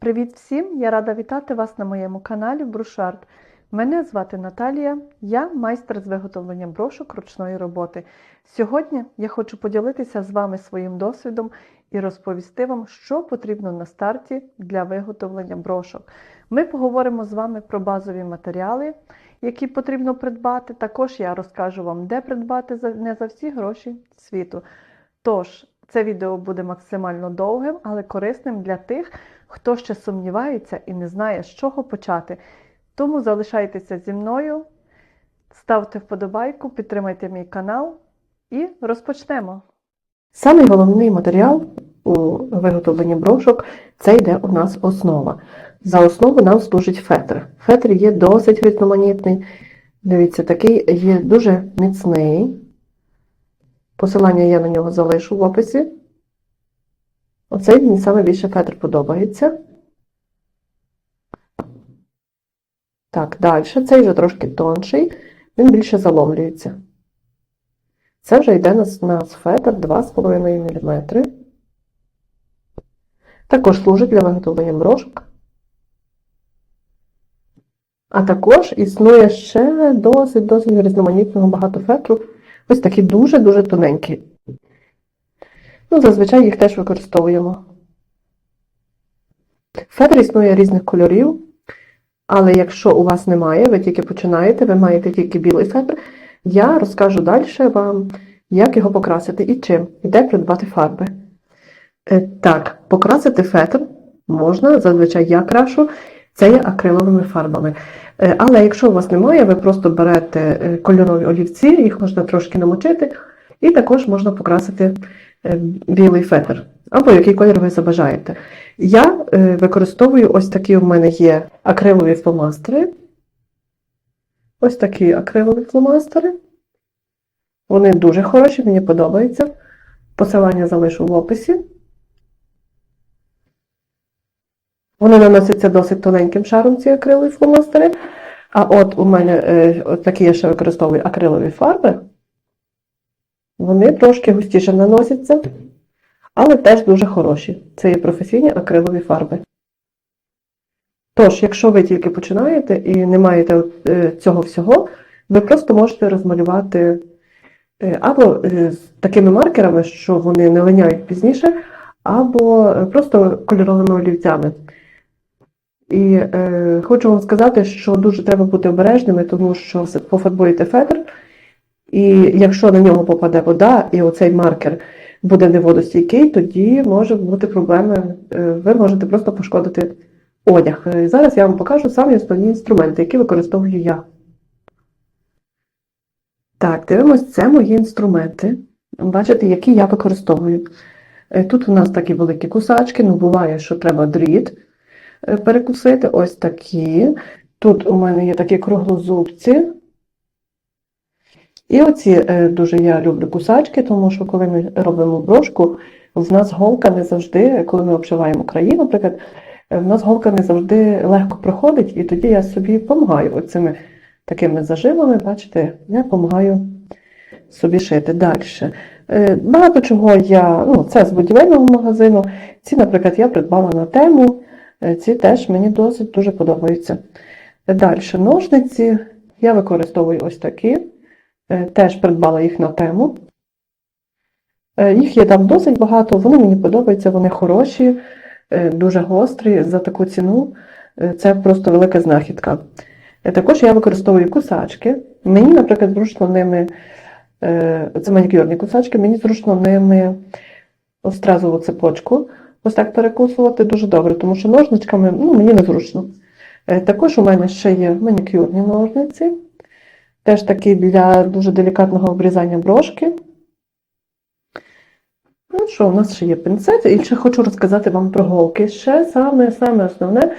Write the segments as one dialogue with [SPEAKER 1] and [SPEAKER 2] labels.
[SPEAKER 1] Привіт всім! Я рада вітати вас на моєму каналі Брушард. Мене звати Наталія, я майстер з виготовлення брошок ручної роботи. Сьогодні я хочу поділитися з вами своїм досвідом і розповісти вам, що потрібно на старті для виготовлення брошок. Ми поговоримо з вами про базові матеріали, які потрібно придбати. Також я розкажу вам, де придбати не за всі гроші світу. Тож, це відео буде максимально довгим, але корисним для тих, хто ще сумнівається і не знає, з чого почати. Тому залишайтеся зі мною, ставте вподобайку, підтримайте мій канал і розпочнемо. Самий головний матеріал у виготовленні брошок це йде у нас основа. За основу нам служить фетр. Фетр є досить різноманітний. Дивіться, такий є дуже міцний. Посилання я на нього залишу в описі. Оцей мені саме більше фетр подобається. Так, далі. Цей вже трошки тонший, він більше заломлюється. Це вже йде на нас фетр 2,5 мм. Також служить для виготовлення брошок. А також існує ще досить-досить різноманітного багато фетру. Ось такі дуже-дуже тоненькі. Ну, зазвичай їх теж використовуємо. Фетр існує різних кольорів, але якщо у вас немає, ви тільки починаєте, ви маєте тільки білий фетр, я розкажу далі вам, як його покрасити і чим, і де придбати фарби. Е, Так, покрасити фетр можна, зазвичай я крашу, це є акриловими фарбами. Е, Але якщо у вас немає, ви просто берете е, кольорові олівці, їх можна трошки намочити, і також можна покрасити білий фетр, або який колір ви забажаєте. Я е, використовую ось такі у мене є акрилові фломастери. Ось такі акрилові фломастери. Вони дуже хороші, мені подобаються. Посилання залишу в описі. Вони наносяться досить тоненьким шаром, ці акрилові фломастери. А от у мене е, такі я ще використовую акрилові фарби. Вони трошки густіше наносяться, але теж дуже хороші. Це є професійні акрилові фарби. Тож, якщо ви тільки починаєте і не маєте е, цього всього, ви просто можете розмалювати е, або е, з такими маркерами, що вони не линяють пізніше, або просто кольоровими олівцями. І е, хочу вам сказати, що дуже треба бути обережними, тому що пофарбуєте фетр, і якщо на нього попаде вода, і оцей маркер буде неводостійкий, тоді може бути проблеми. е, Ви можете просто пошкодити одяг. Е, Зараз я вам покажу самі основні інструменти, які використовую я. Так, дивимось, це мої інструменти. Бачите, які я використовую. Е, Тут у нас такі великі кусачки, ну буває, що треба дріт перекусити. Ось такі. Тут у мене є такі круглозубці. І оці е, дуже я люблю кусачки, тому що коли ми робимо брошку, в нас голка не завжди, коли ми обшиваємо краї, наприклад, е, в нас голка не завжди легко проходить, і тоді я собі допомагаю оцими такими зажимами, бачите, я допомагаю собі шити далі. Багато чого я, ну, це з будівельного магазину. Ці, наприклад, я придбала на тему. Е, Ці теж мені досить дуже подобаються. Далі ножниці. Я використовую ось такі. Е, Теж придбала їх на тему. Е, Їх є там досить багато, вони мені подобаються, вони хороші, е, дуже гострі за таку ціну. Це просто велика знахідка. Також я використовую кусачки. Мені, наприклад, зручно ними, це манікюрні кусачки, мені зручно ними стразову цепочку ось так перекусувати дуже добре, тому що ножничками ну, мені незручно. Також у мене ще є манікюрні ножниці. Теж такі для дуже делікатного обрізання брошки. Ну що, у нас ще є пінцет, і ще хочу розказати вам про голки. Ще саме, саме основне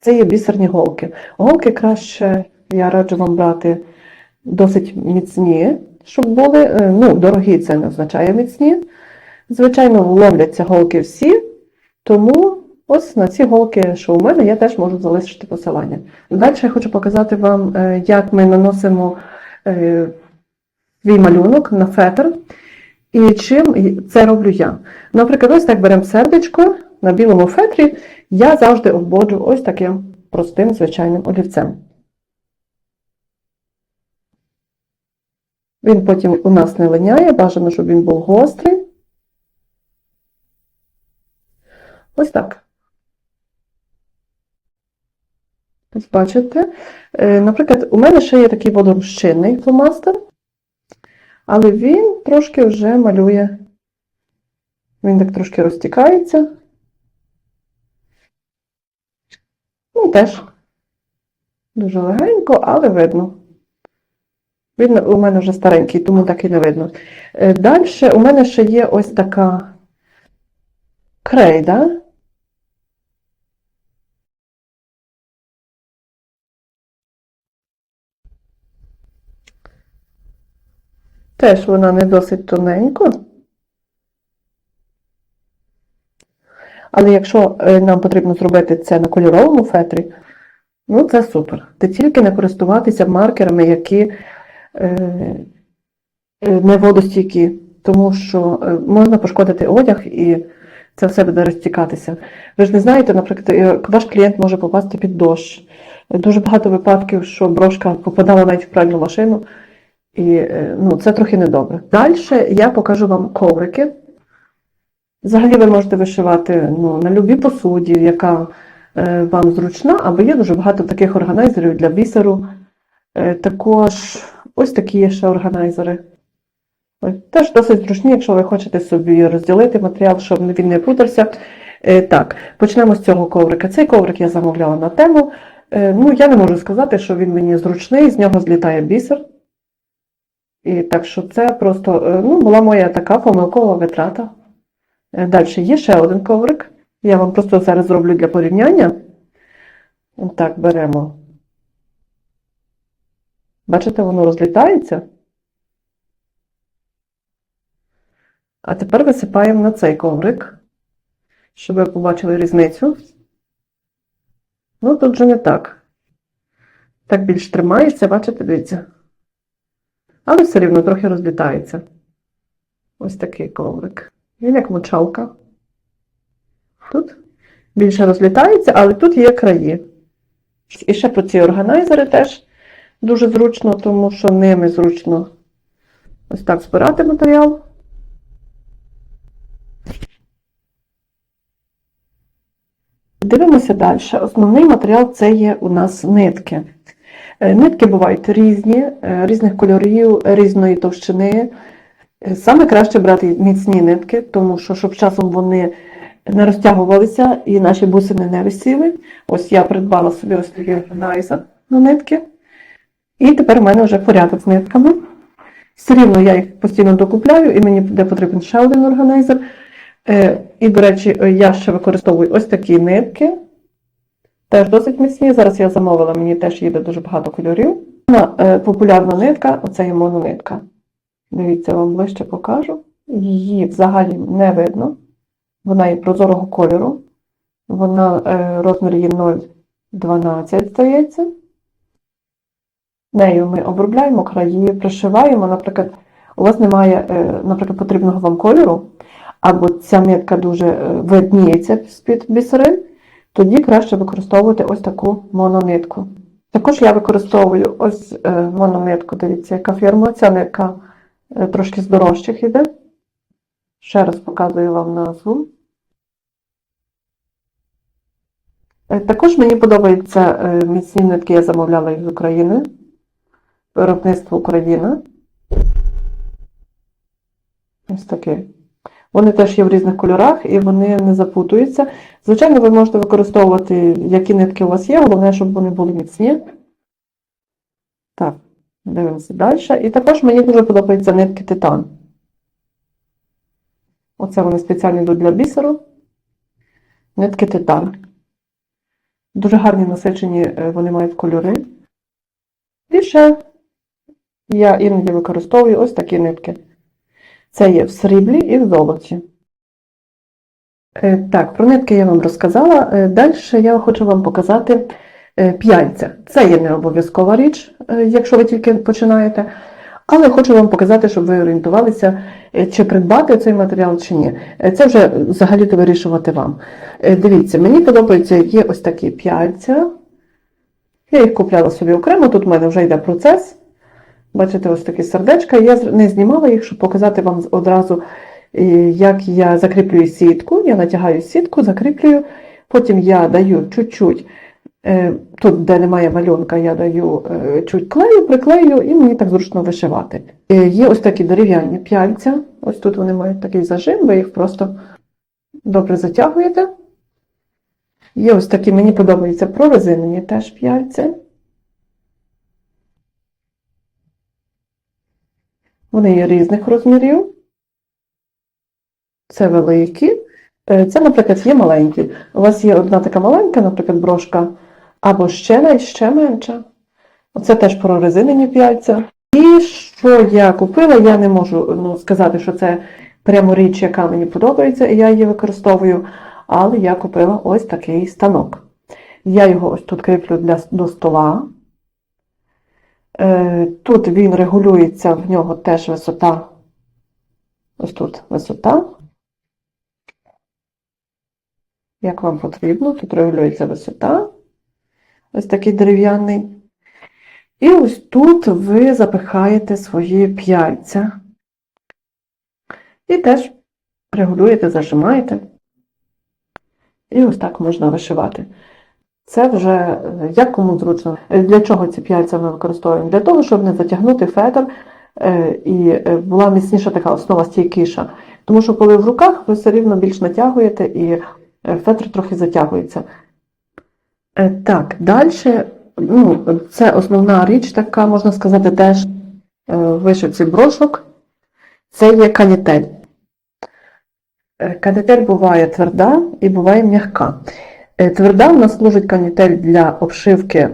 [SPEAKER 1] це є бісерні голки. Голки краще, я раджу вам брати досить міцні, щоб були, е, ну, дорогі це не означає міцні. Звичайно, ловляться голки всі, тому ось на ці голки, що у мене, я теж можу залишити посилання. Далі я хочу показати вам, е, як ми наносимо свій малюнок на фетр. І чим це роблю я. Наприклад, ось так беремо сердечко, на білому фетрі я завжди обводжу ось таким простим звичайним олівцем. Він потім у нас не линяє, бажано, щоб він був гострий. Ось так. Бачите. Е, Наприклад, у мене ще є такий водорозчинний фломастер, але він трошки вже малює. Він так трошки розтікається. Ну, теж дуже легенько, але видно. Він у мене вже старенький, тому так і не видно. Далі у мене ще є ось така крейда. Теж вона не досить тоненько. Але якщо е, нам потрібно зробити це на кольоровому фетрі, ну це супер. Ти тільки не користуватися маркерами, які е, е, не водостійкі, тому що е, можна пошкодити одяг і це все буде розтікатися. Ви ж не знаєте, наприклад, ваш клієнт може попасти під дощ. Дуже багато випадків, що брошка попадала навіть в пральну машину, і е, ну, це трохи недобре. Далі я покажу вам коврики. Взагалі ви можете вишивати ну, на любій посуді, яка е, вам зручна, або є дуже багато таких органайзерів для бісеру. Е, також ось такі є ще органайзери. Теж досить зручні, якщо ви хочете собі розділити матеріал, щоб він не путався. Е, так, почнемо з цього коврика. Цей коврик я замовляла на тему. Е, ну, я не можу сказати, що він мені зручний, з нього злітає бісер. І так що це просто е, ну, була моя така помилкова витрата. Далі є ще один коврик. Я вам просто зараз зроблю для порівняння. Так, беремо. Бачите, воно розлітається. А тепер висипаємо на цей коврик, щоб ви побачили різницю. Ну, тут вже не так. Так більш тримається, бачите, дивіться. Але все рівно трохи розлітається. Ось такий коврик. Він як мочалка. Тут більше розлітається, але тут є краї. І ще про ці органайзери теж дуже зручно, тому що ними зручно ось так збирати матеріал. Дивимося далі. Основний матеріал це є у нас нитки. Е, Нитки бувають різні, е, різних кольорів, різної товщини. Е, Саме краще брати міцні нитки, тому що щоб часом вони не розтягувалися і наші бусини не висіли. Ось я придбала собі ось такий органайзер на нитки. І тепер в мене вже порядок з нитками. Все рівно я їх постійно докупляю, і мені буде потрібен ще один органайзер. І, до речі, я ще використовую ось такі нитки. Теж досить міцні. Зараз я замовила, мені теж їде дуже багато кольорів. Е, Популярна нитка, оце є мононитка. Дивіться, вам ближче покажу. Її взагалі не видно. Вона є прозорого кольору. Вона е, розмір її 0,12, здається. Нею ми обробляємо краї, пришиваємо. Наприклад, у вас немає, е, наприклад, потрібного вам кольору, або ця нитка дуже видніється з-під бісерин, тоді краще використовувати ось таку мононитку. Також я використовую ось е, мононитку, дивіться, яка фірма. Ця нитка е, трошки з дорожчих іде. Ще раз показую вам назву. Е, Також мені подобаються міцні нитки, я замовляла їх з України. Виробництво Україна. Ось такі. Вони теж є в різних кольорах і вони не запутуються. Звичайно, ви можете використовувати, які нитки у вас є, головне, щоб вони були міцні. Так, дивимося далі. І також мені дуже подобаються нитки титан. Оце вони спеціально йдуть для бісеру. Нитки титан. Дуже гарні насичені е, вони мають кольори. Ще я іноді використовую ось такі нитки. Це є в сріблі і в золоті. Е, Так, про нитки я вам розказала. Е, Далі я хочу вам показати е, п'яльця. Це є не обов'язкова річ, якщо ви тільки починаєте. Але хочу вам показати, щоб ви орієнтувалися, чи придбати цей матеріал, чи ні. Це вже взагалі-то вирішувати вам. Дивіться, мені подобаються, є ось такі п'яльця. Я їх купляла собі окремо, тут в мене вже йде процес. Бачите, ось такі сердечка. Я не знімала їх, щоб показати вам одразу, е, як я закріплюю сітку. Я натягаю сітку, закріплюю, потім я даю чуть-чуть, е, тут, де немає малюнка, я даю е, чуть клею, приклею, і мені так зручно вишивати. Є ось такі дерев'яні п'яльця. Ось тут вони мають такий зажим, ви їх просто добре затягуєте. Є ось такі, мені подобаються прорезинені теж п'яльця. Вони є різних розмірів. Це великі. Е, Це, наприклад, є маленькі. У вас є одна така маленька, наприклад, брошка, або ще най- ще менша. Оце теж прорезинені п'яльця. І що я купила, я не можу ну, сказати, що це прямо річ, яка мені подобається, і я її використовую. Але я купила ось такий станок. Я його ось тут кріплю для, до стола. Е, Тут він регулюється, в нього теж висота. Ось тут висота. Як вам потрібно, тут регулюється висота. Ось такий дерев'яний. І ось тут ви запихаєте свої п'яльця. І теж регулюєте, зажимаєте. І ось так можна вишивати. Це вже е, як кому зручно. Е, Для чого ці п'яльця ми використовуємо? Для того, щоб не затягнути фетр е, і була міцніша така основа стійкіша. Тому що коли в руках ви все рівно більш натягуєте і фетр трохи затягується. Так, далі, ну, це основна річ, така, можна сказати, теж вишивці брошок. Це є канітель. Канітель буває тверда і буває м'яка. Е, Тверда в нас служить канітель для обшивки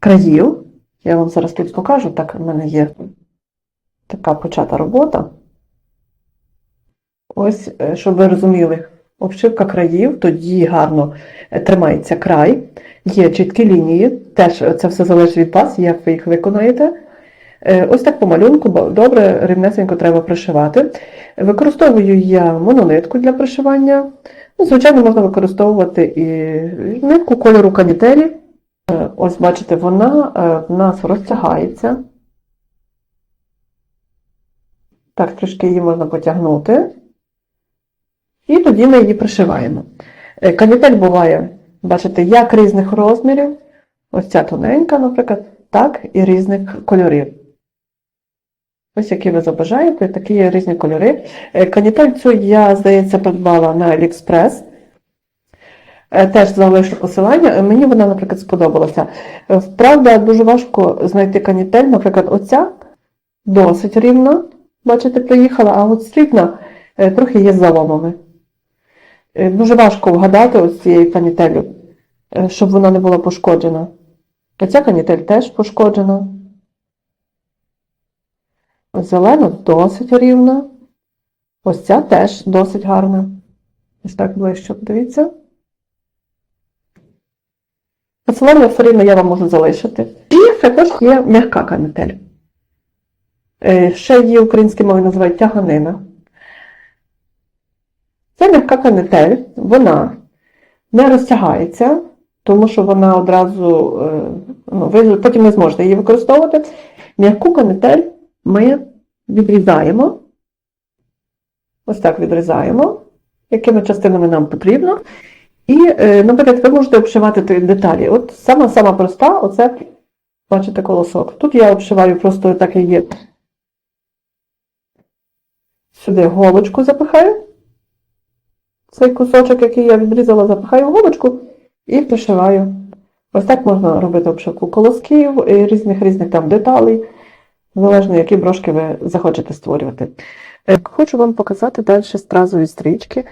[SPEAKER 1] країв. Я вам зараз тут покажу, так в мене є така почата робота. Ось, е, щоб ви розуміли, обшивка країв, тоді гарно е, тримається край, є чіткі лінії, теж це все залежить від вас, як ви їх виконаєте. Ось так по малюнку, добре, рівнесенько треба пришивати. Використовую я мононитку для пришивання. Ну, звичайно, можна використовувати і нитку кольору канітелі. Е, Ось бачите, вона е, в нас розтягається. Так, трішки її можна потягнути. І тоді ми її пришиваємо. Е, Канітель буває, бачите, як різних розмірів. Ось ця тоненька, наприклад, так і різних кольорів. Ось які ви забажаєте, такі є різні кольори. Е, Канітель цю я, здається, придбала на AliExpress. Е, Теж залишу посилання. Е, Мені вона, наприклад, сподобалася. Е, Правда, дуже важко знайти канітель. Наприклад, оця досить рівна, бачите, приїхала, а от срібна трохи є з заломами. Дуже важко вгадати ось цією канітелю, щоб вона не була пошкоджена. Оця канітель теж пошкоджена. Зелена досить рівна. Ось ця теж досить гарна. Ось так ближче, подивіться. Посилання рівно я вам можу залишити. І також є м'яка канітель. Е, Ще її українські мови називають тяганина. Це м'яка канітель, вона не розтягається, тому що вона одразу, е, ну, ви потім не зможете її використовувати. М'яку канітель ми відрізаємо. Ось так відрізаємо, якими частинами нам потрібно. І, е, наприклад, ви можете обшивати деталі. От сама сама проста, оце, бачите, колосок. Тут я обшиваю просто так і є. Сюди голочку запихаю. Цей кусочок, який я відрізала, запихаю в голочку і пришиваю. Ось так можна робити обшивку колосків, різних різних там деталей, залежно, які брошки ви захочете створювати. Е, Хочу вам показати далі стразові стрічки.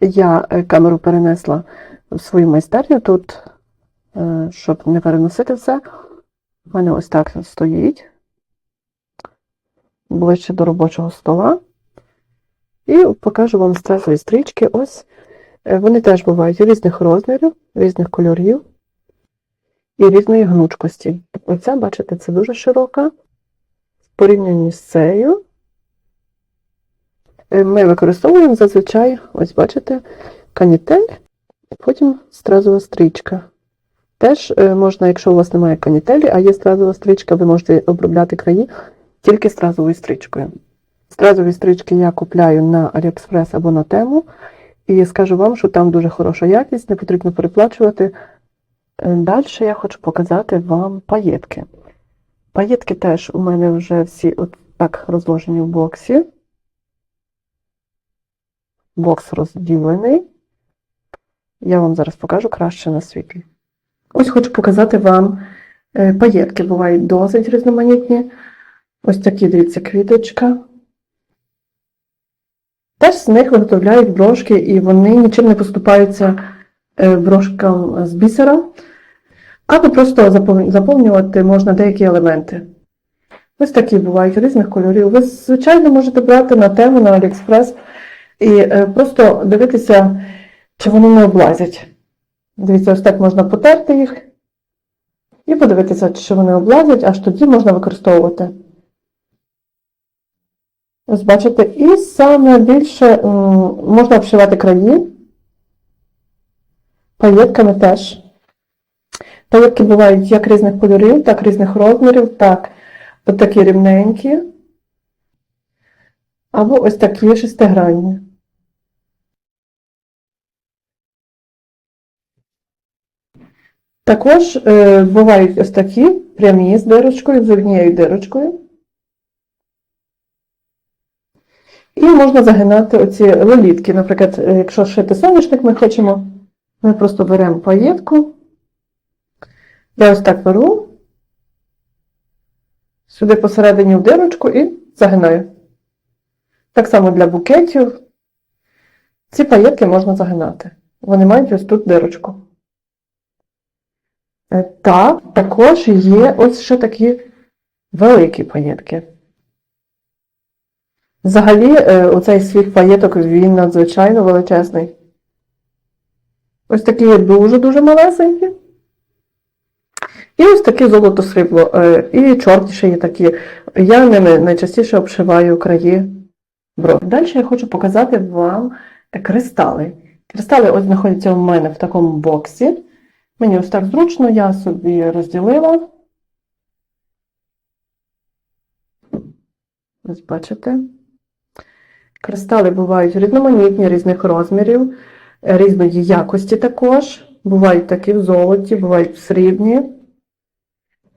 [SPEAKER 1] Я е, камеру перенесла в свою майстерню тут, е, щоб не переносити все. У мене ось так стоїть ближче до робочого стола. І покажу вам стразові стрічки. Ось вони теж бувають різних розмірів, різних кольорів і різної гнучкості. Оця, бачите, це дуже широка, порівнянні з цією е, ми використовуємо зазвичай, ось бачите, канітель, потім стразова стрічка. Теж е, можна, якщо у вас немає канітелі, а є стразова стрічка, ви можете обробляти краї тільки стразовою стрічкою. Стразові стрічки я купляю на AliExpress або на тему. І скажу вам, що там дуже хороша якість, не потрібно переплачувати. Далі я хочу показати вам паєтки. Паєтки теж у мене вже всі от так розложені в боксі. Бокс розділений. Я вам зараз покажу краще на світлі. Ось хочу показати вам е, паєтки. Бувають досить різноманітні. Ось такі, дивіться, квіточка. Теж з них виготовляють брошки, і вони нічим не поступаються е, брошкам з бісера. Або просто заповнювати можна деякі елементи. Ось такі бувають різних кольорів. Ви, звичайно, можете брати на тему на AliExpress і е, просто дивитися, чи вони не облазять. Дивіться, ось так можна потерти їх і подивитися, чи вони облазять, аж тоді можна використовувати. Ось бачите, і саме більше можна обшивати краї. Паєтками теж. Паєтки бувають як різних кольорів, так різних розмірів, так, от такі рівненькі. Або ось такі шестигранні. Також е, бувають ось такі прямі з дирочкою, з однією дирочкою. І можна загинати оці лолітки. Наприклад, е, якщо шити соняшник ми хочемо, ми просто беремо паєтку. Я ось так беру, сюди посередині в дирочку і загинаю. Так само для букетів. Ці паєтки можна загинати. Вони мають ось тут дирочку. Е, Так, також є ось ще такі великі паєтки. Взагалі, е, оцей світ паєток, він надзвичайно величезний. Ось такі дуже-дуже малесенькі. І ось такі золото срібло. е, І чорні ще є такі. Я ними найчастіше обшиваю краї брод. Далі я хочу показати вам кристали. Кристали ось знаходяться у мене в такому боксі. Мені ось так зручно, я собі розділила. Ось бачите. Кристали бувають різноманітні, різних розмірів, різної якості також. Бувають такі в золоті, бувають в срібні.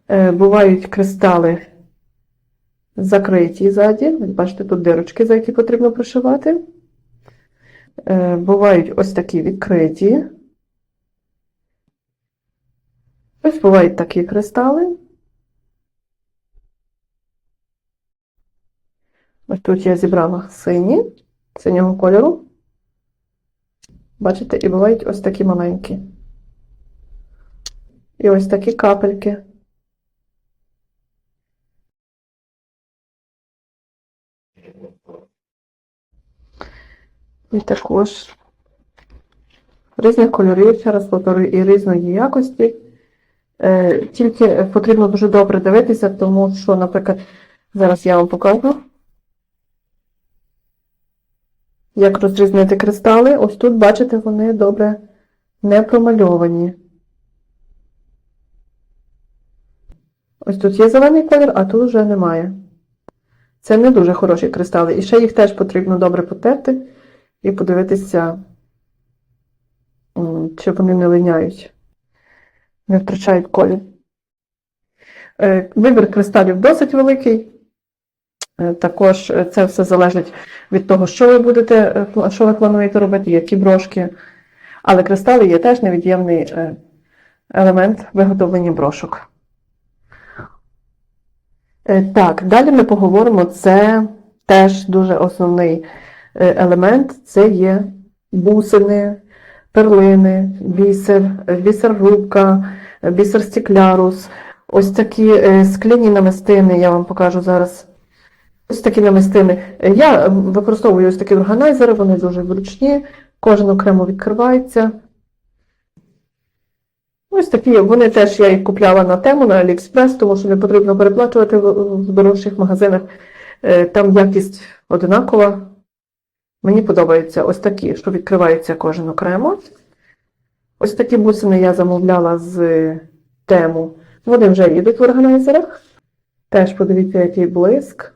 [SPEAKER 1] Е, Бувають кристали закриті ззаді. Бачите, тут дирочки, за які потрібно пришивати. Е, Бувають ось такі відкриті. Ось бувають такі кристали. Ось тут я зібрала сині, синього кольору. Бачите, і бувають ось такі маленькі. І ось такі капельки. І також різних кольорів, ще раз повторюю, і різної якості. Е, Тільки потрібно дуже добре дивитися, тому що, наприклад, зараз я вам покажу. Як розрізнити кристали? Ось тут, бачите, вони добре не промальовані. Ось тут є зелений колір, а тут вже немає. Це не дуже хороші кристали. І ще їх теж потрібно добре потерти і подивитися, чи вони не линяють, не втрачають колір. Е, Вибір кристалів досить великий. Е, Також е, це все залежить від того, що ви будете, що ви плануєте робити, які брошки. Але кристали є теж невід'ємний елемент виготовлення брошок. Так, далі ми поговоримо, це теж дуже основний елемент, це є бусини, перлини, бісер, е, бісер-рубка, е, бісер стеклярус. Ось такі е, скляні намистини, я вам покажу зараз. Ось такі намистини. Е, Я е, використовую ось такі органайзери, вони дуже зручні, кожен окремо відкривається. Ось такі, вони теж я їх купляла на тему на AliExpress, тому що не потрібно переплачувати в, дорожчих магазинах. Е, Там якість одинакова. Мені подобаються ось такі, що відкривається кожен окремо. Ось такі бусини я замовляла з тему. Вони вже їдуть в органайзерах. Теж подивіться, який блиск.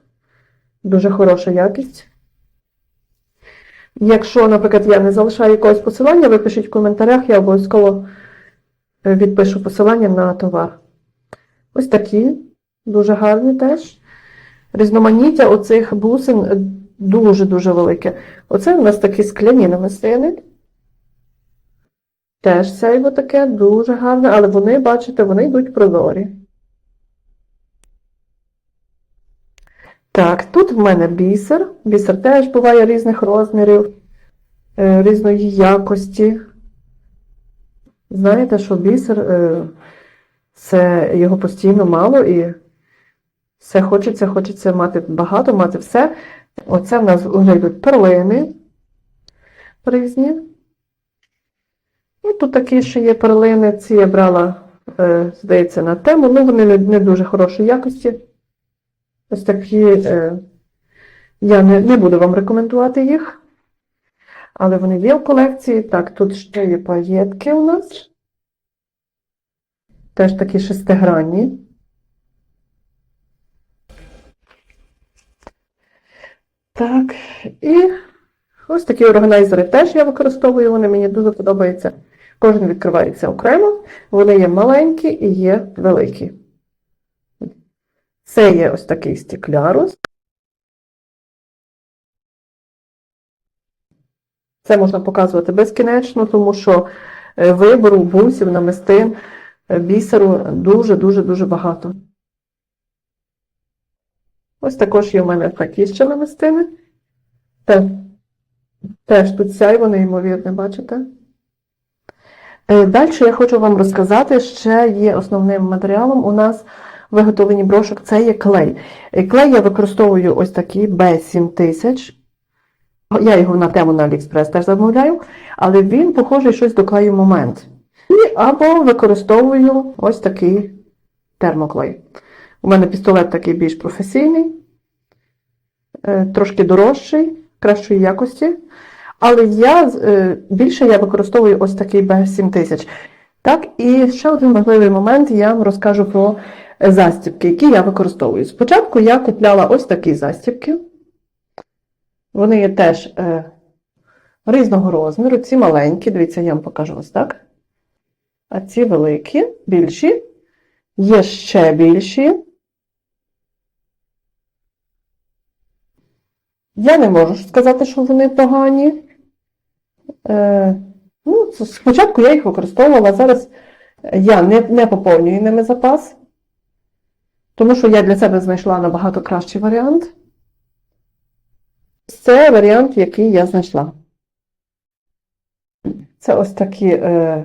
[SPEAKER 1] Дуже хороша якість. Якщо, наприклад, я не залишаю якогось посилання, ви пишіть в коментарях, я обов'язково е, відпишу посилання на товар. Ось такі, дуже гарні теж. Різноманіття оцих бусин е, дуже-дуже велике. Оце у нас такі скляні намистини. Теж сяйво таке, дуже гарне, але вони, бачите, вони йдуть прозорі. Так, тут в мене бісер. Бісер теж буває різних розмірів, е, різної якості. Знаєте, що бісер е, це його постійно мало і все хочеться, хочеться мати багато, мати все. Оце в нас вже йдуть перлини різні. І тут такі ще є перлини. Ці я брала, е, здається, на тему. Ну, вони не, не дуже хорошої якості. Ось такі, е, я не, не буду вам рекомендувати їх, але вони є в колекції. Так, тут ще є паєтки у нас. Теж такі шестигранні. Так, і ось такі органайзери теж я використовую, вони мені дуже подобаються. Кожен відкривається окремо, вони є маленькі і є великі. Це є ось такий стеклярус. Це можна показувати безкінечно, тому що е, вибору бусів, намистин, е, бісеру дуже-дуже-дуже багато. Ось також є в мене такі ще намистини. Те- Теж тут сяйво неймовірне, бачите? Далі я хочу вам розказати, ще є основним матеріалом у нас виготовлені брошок, це є клей. Е, Клей я використовую ось такий B7000. Я його на тему на AliExpress теж замовляю, але він похожий щось до клею момент. І або використовую ось такий термоклей. У мене пістолет такий більш професійний, е, трошки дорожчий, кращої якості. Але я е, більше я використовую ось такий B7000. Так, і ще один важливий момент я вам розкажу про застібки, які я використовую. Спочатку я купляла ось такі застібки. Вони є теж е, різного розміру, ці маленькі, дивіться, я вам покажу ось так. А ці великі, більші. Є ще більші. Я не можу сказати, що вони погані. Е, ну, спочатку я їх використовувала, зараз я не, не поповнюю ними запас, тому що я для себе знайшла набагато кращий варіант. Це варіант, який я знайшла. Це ось такі е,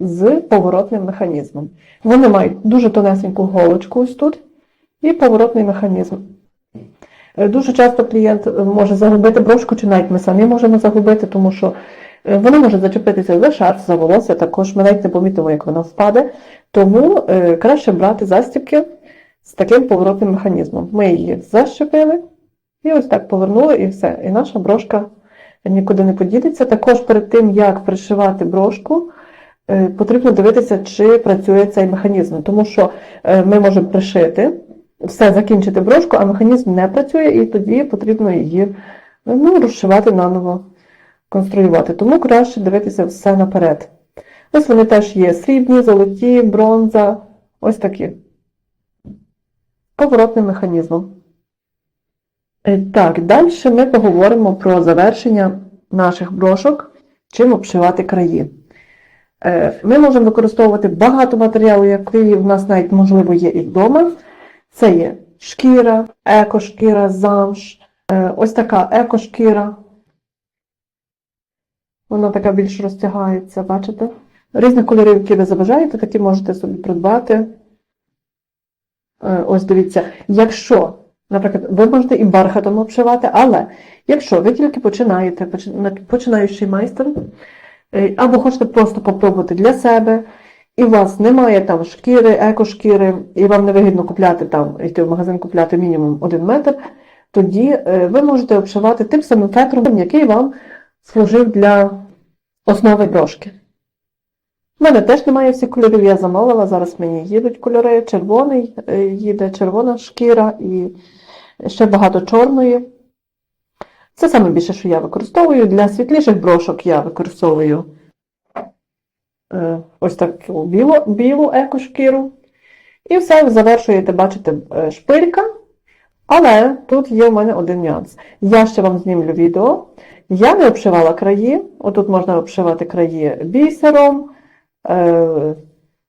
[SPEAKER 1] з поворотним механізмом. Вони мають дуже тонесеньку голочку ось тут і поворотний механізм. Е, Дуже часто клієнт е, може загубити брошку, чи навіть ми самі можемо загубити, тому що е, вона може зачепитися за шарф, за волосся, також ми навіть не помітимо, як вона впаде. Тому краще брати застібки з таким поворотним механізмом. Ми її защепили і ось так повернули, і все. І наша брошка нікуди не поділиться. Також перед тим, як пришивати брошку, потрібно дивитися, чи працює цей механізм, тому що ми можемо пришити все закінчити брошку, а механізм не працює, і тоді потрібно її ну, розшивати наново, конструювати. Тому краще дивитися все наперед. Ось вони теж є срібні, золоті, бронза, ось такі. Поворотним механізмом. Е, Так, далі ми поговоримо про завершення наших брошок, чим обшивати краї. Е, Ми можемо використовувати багато матеріалу, який в нас навіть, можливо, є і вдома. Це є шкіра, екошкіра, замш, е, ось така екошкіра. Вона така більш розтягається, бачите? Різних кольорів, які ви забажаєте, такі можете собі придбати. Е, Ось дивіться, якщо, наприклад, ви можете і бархатом обшивати, але якщо ви тільки починаєте, почи- починаючий майстер, е, або хочете просто попробувати для себе, і у вас немає там шкіри, екошкіри, і вам не вигідно купляти там, йти в магазин купляти мінімум 1 метр, тоді е, ви можете обшивати тим самим фетром, який вам служив для основи брошки. У мене теж немає всіх кольорів, я замовила, зараз мені їдуть кольори, червоний е, їде, червона шкіра і ще багато чорної. Це саме більше, що я використовую. Для світліших брошок я використовую ось таку білу, білу екошкіру. І все, завершуєте, бачите, е, шпилька. Але тут є в мене один нюанс. Я ще вам знімлю відео. Я не обшивала краї. Отут можна обшивати краї бісером, е,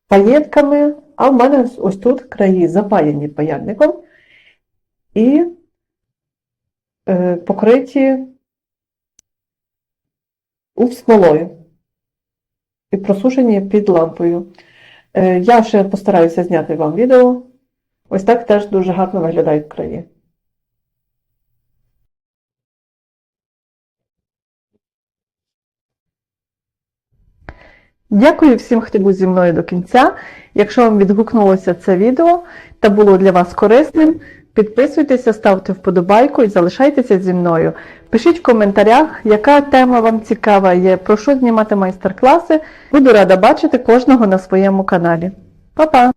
[SPEAKER 1] паєтками, а в мене ось тут краї запаяні паяльником і е, покриті смолою і просушені під лампою. Е, Я ще постараюся зняти вам відео. Ось так теж дуже гарно виглядають краї. Дякую всім, хто був зі мною до кінця. Якщо вам відгукнулося це відео та було для вас корисним, підписуйтеся, ставте вподобайку і залишайтеся зі мною. Пишіть в коментарях, яка тема вам цікава є, про що знімати майстер-класи. Буду рада бачити кожного на своєму каналі. Па-па!